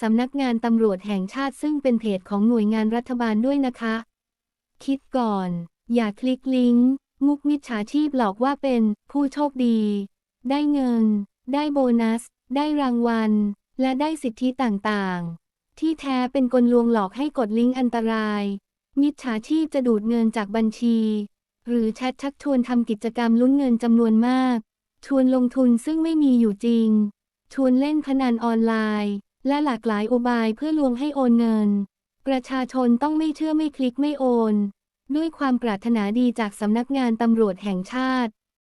สำนักงานตำรวจแห่งชาติซึ่งเป็นเพจของหน่วยงานรัฐบาลด้วยนะคะ คิดก่อน อย่าคลิกลิงก์มุกมิจฉาชีพหลอกว่าเป็นผู้โชคดี ได้เงิน ได้โบนัส ได้รางวัล และได้สิทธิต่างๆ ที่แท้เป็นกลลวงหลอกให้กดลิงก์อันตราย มิจฉาชีพจะดูดเงินจากบัญชี หรือแชทชักชวนทำกิจกรรมลุ้นเงินจำนวนมาก ชวนลงทุนซึ่งไม่มีอยู่จริง ชวนเล่นพนันออนไลน์ และหลากหลายอุบายเพื่อลวงให้โอนเงิน ประชาชนต้องไม่เชื่อไม่คลิกไม่โอน ด้วยความปรารถนาดีจากสำนักงานตำรวจแห่งชาติ